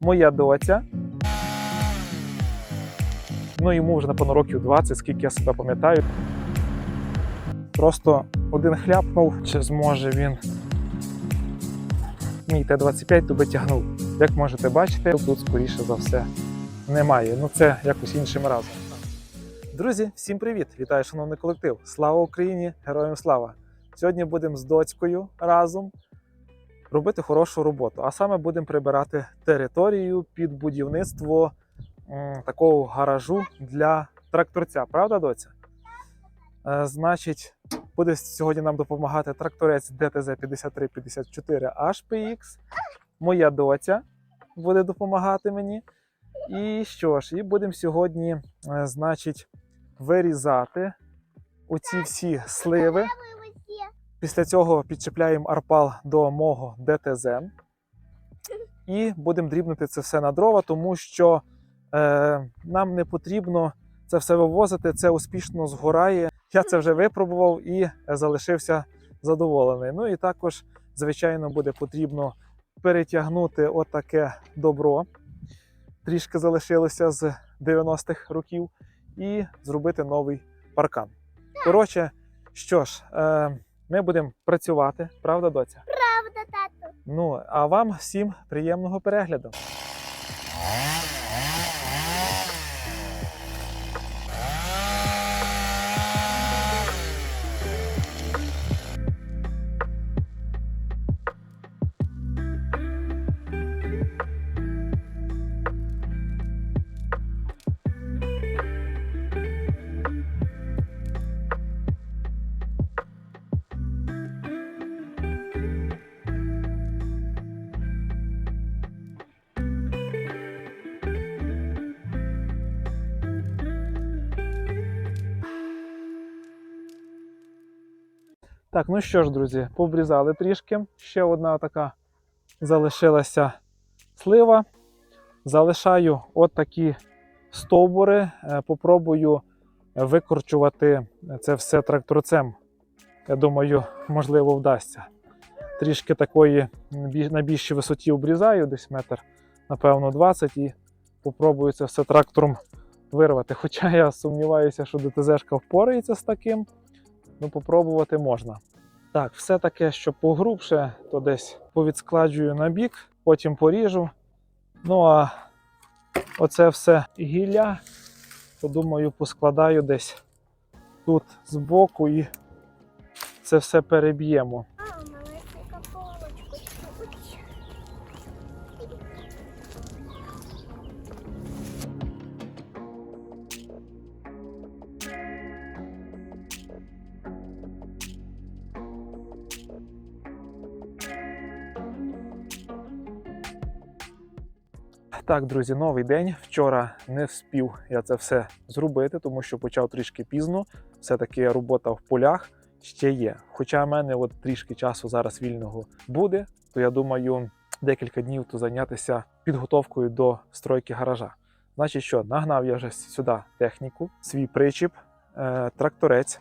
моя доця. Ну, йому вже напевно років 20, скільки я себе пам'ятаю. Просто один хляпнув, чи зможе він мій Т-25 туди тягнув. Як можете бачити, тут скоріше за все немає. Ну це якось іншим разом. Друзі, всім привіт! Вітаю, шановний колектив! Слава Україні! Героям слава! Сьогодні будемо з доцькою разом робити хорошу роботу. А саме будемо прибирати територію під будівництво м, такого гаражу для тракторця. Правда, доця? Е, значить, буде сьогодні нам допомагати тракторець DTZ 5354 HPX. Моя доця буде допомагати мені. І що ж, і будемо сьогодні, е, значить, вирізати оці всі сливи. Після цього підчепляємо арпал до мого ДТЗ і будемо дрібнити це все на дрова, тому що е, нам не потрібно це все вивозити, це успішно згорає. Я це вже випробував і залишився задоволений. Ну і також, звичайно, буде потрібно перетягнути отаке добро. Трішки залишилося з 90-х років, і зробити новий паркан. Коротше, що ж, е, ми будемо працювати, правда, доця? Правда, тату. Ну, а вам всім приємного перегляду. Так, ну що ж, друзі, пообрізали трішки. Ще одна така залишилася слива. Залишаю от такі стовбури. Е, Попробую викорчувати це все тракторцем. Я думаю, можливо, вдасться. Трішки такої на більшій висоті обрізаю, десь метр, напевно, 20, і попробую це все трактором вирвати. Хоча я сумніваюся, що ДТЗшка впорається з таким. Ну, попробувати можна. Так, все таке, що погрубше, то десь повідскладжую на бік, потім поріжу. Ну а оце все гілля, то думаю, поскладаю десь тут збоку і це все переб'ємо. Так, друзі, новий день. Вчора не вспів я це все зробити, тому що почав трішки пізно. Все-таки робота в полях ще є. Хоча в мене от трішки часу зараз вільного буде, то я думаю, декілька днів то зайнятися підготовкою до стройки гаража. Значить, що нагнав я вже сюди техніку, свій причіп, е, тракторець,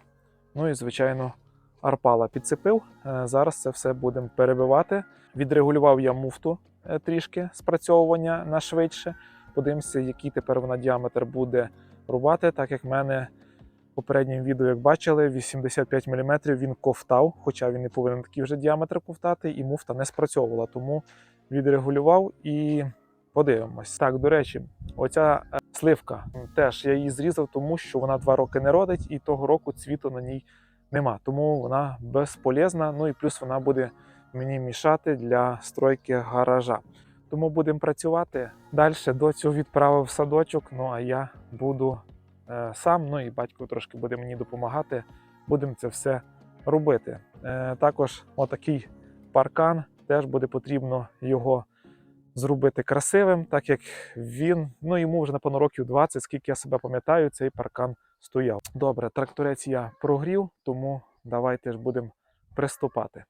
ну і звичайно. Арпала підцепив. Е, Зараз це все будемо перебивати. Відрегулював я муфту трішки спрацьовування на швидше. Подивимося, який тепер вона діаметр буде рубати, так як в мене в попередньому відео, як бачили, 85 мм він ковтав, хоча він не повинен такий вже діаметр ковтати, і муфта не спрацьовувала. Тому відрегулював і подивимось. Так, до речі, оця е, сливка теж я її зрізав, тому що вона два роки не родить, і того року цвіту на ній нема. Тому вона безполезна. Ну і плюс вона буде мені мішати для стройки гаража. Тому будемо працювати. Далі до цього відправив садочок. Ну а я буду е, сам. Ну і батько трошки буде мені допомагати. Будемо це все робити. Е, також отакий паркан. Теж буде потрібно його зробити красивим, так як він, ну йому вже напевно років 20, скільки я себе пам'ятаю, цей паркан стояв. Добре, тракторець я прогрів, тому давайте ж будемо приступати.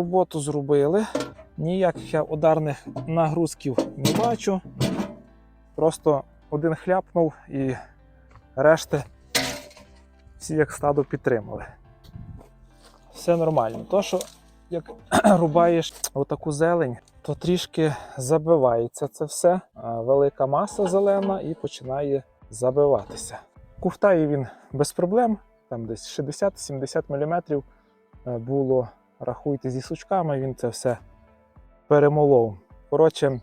Роботу зробили. Ніяких я ударних нагрузків не бачу. Просто один хляпнув і решти всі як стадо підтримали. Все нормально. То, що як рубаєш отаку зелень, то трішки забивається це все. Велика маса зелена і починає забиватися. Куфтає він без проблем, там десь 60-70 мм було, рахуйте зі сучками, він це все перемолов. Коротше,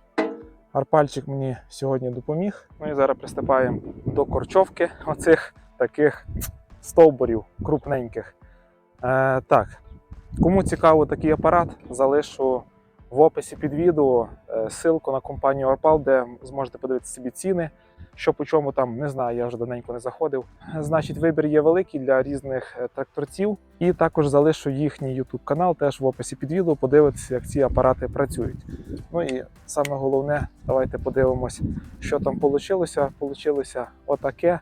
арпальчик мені сьогодні допоміг. Ну і зараз приступаємо до корчовки оцих таких стовбурів крупненьких. Е, так, кому цікаво такий апарат, залишу в описі під відео е, ссылку на компанію Арпал, де зможете подивитися собі ціни. Що по чому там не знаю, я вже давненько не заходив. Значить, вибір є великий для різних е, тракторців. І також залишу їхній YouTube канал теж в описі під відео. Подивитися, як ці апарати працюють. Ну і саме головне, давайте подивимось, що там вийшло. Получилося отаке.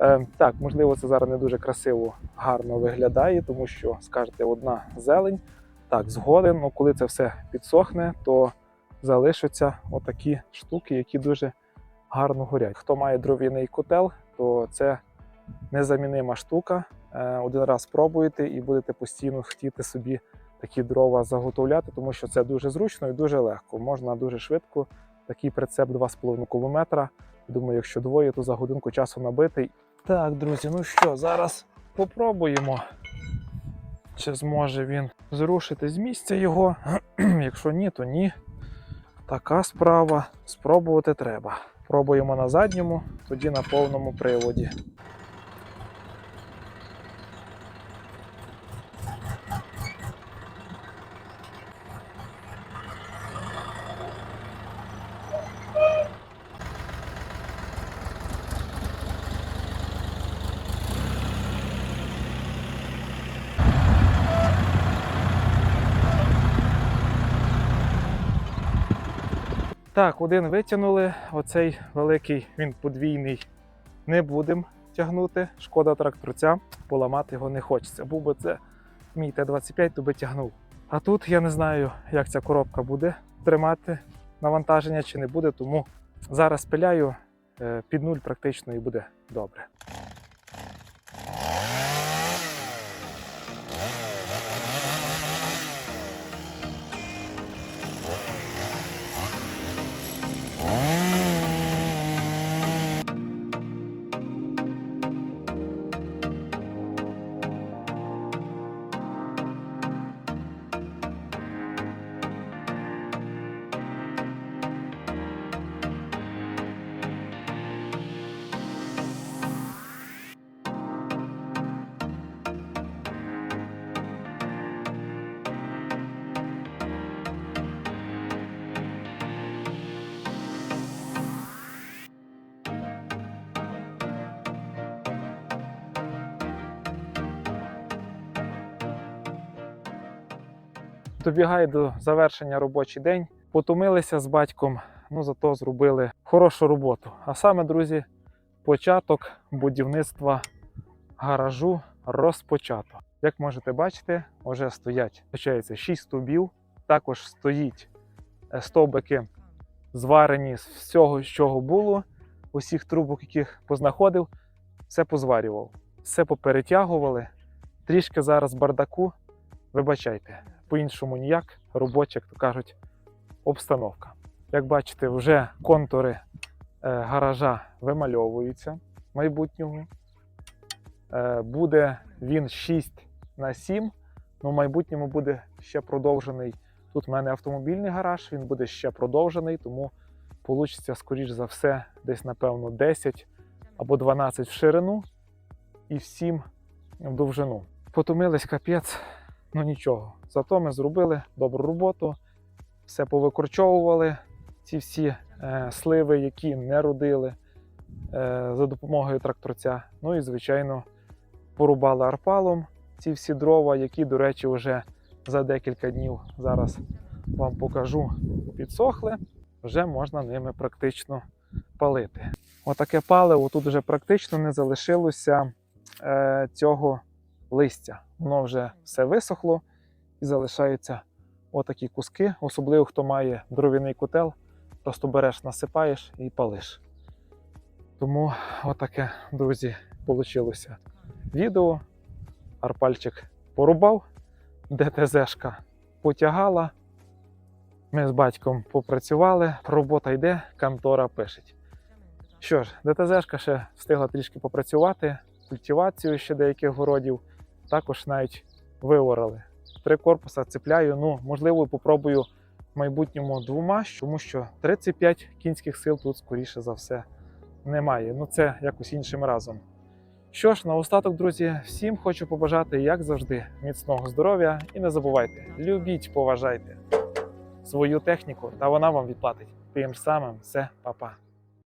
Е, так, можливо, це зараз не дуже красиво, гарно виглядає, тому що скажете, одна зелень. Так, згоден, ну коли це все підсохне, то залишаться отакі штуки, які дуже гарно горять. Хто має дров'яний котел, то це незамінима штука. Е, Один раз спробуєте і будете постійно хотіти собі такі дрова заготовляти, тому що це дуже зручно і дуже легко. Можна дуже швидко такий прицеп 2,5 км. Думаю, якщо двоє, то за годинку часу набитий. Так, друзі, ну що, зараз попробуємо. Чи зможе він зрушити з місця його? Якщо ні, то ні. Така справа. Спробувати треба. Пробуємо на задньому, тоді на повному приводі. Так, один витягнули. Оцей великий, він подвійний. Не будемо тягнути. Шкода тракторця, поламати його не хочеться. Був би це мій Т-25, то би тягнув. А тут я не знаю, як ця коробка буде тримати навантаження чи не буде, тому зараз пиляю е, під нуль практично і буде добре. Добігає до завершення робочий день. Потомилися з батьком, ну зато зробили хорошу роботу. А саме, друзі, початок будівництва гаражу розпочато. Як можете бачити, вже стоять виходить, 6 стовбів. Також стоїть е, стовбики, зварені з всього, чого було. Усіх трубок, яких познаходив, все позварював, все поперетягували. Трішки зараз бардаку. Вибачайте, по-іншому ніяк, робоча, як то кажуть, обстановка. Як бачите, вже контури е, гаража вимальовуються майбутнього. Е, буде він 6 на 7, але в майбутньому буде ще продовжений. Тут в мене автомобільний гараж, він буде ще продовжений, тому вийде, скоріш за все, десь, напевно, 10 або 12 в ширину і в 7 в довжину. Потомились капець. Ну нічого, зато ми зробили добру роботу, все повикорчовували, ці всі е, сливи, які не родили е, за допомогою тракторця. Ну і, звичайно, порубали арпалом ці всі дрова, які, до речі, вже за декілька днів зараз вам покажу, підсохли, вже можна ними практично палити. Отаке паливо тут вже практично не залишилося е, цього листя. Воно вже все висохло і залишаються отакі куски, особливо хто має дров'яний котел, просто береш, насипаєш і палиш. Тому отаке, друзі, вийшло відео. Арпальчик порубав, ДТЗшка потягала. Ми з батьком попрацювали, робота йде, контора пишеть. Що ж, ДТЗшка ще встигла трішки попрацювати, культивацію ще деяких городів, також навіть виорали. Три корпуса цепляю. Ну, можливо, попробую в майбутньому двома, тому що 35 кінських сил тут, скоріше за все, немає. Ну, це якось іншим разом. Що ж, наостаток, друзі, всім хочу побажати, як завжди, міцного здоров'я і не забувайте, любіть, поважайте свою техніку, та вона вам відплатить. Тим самим все, па-па.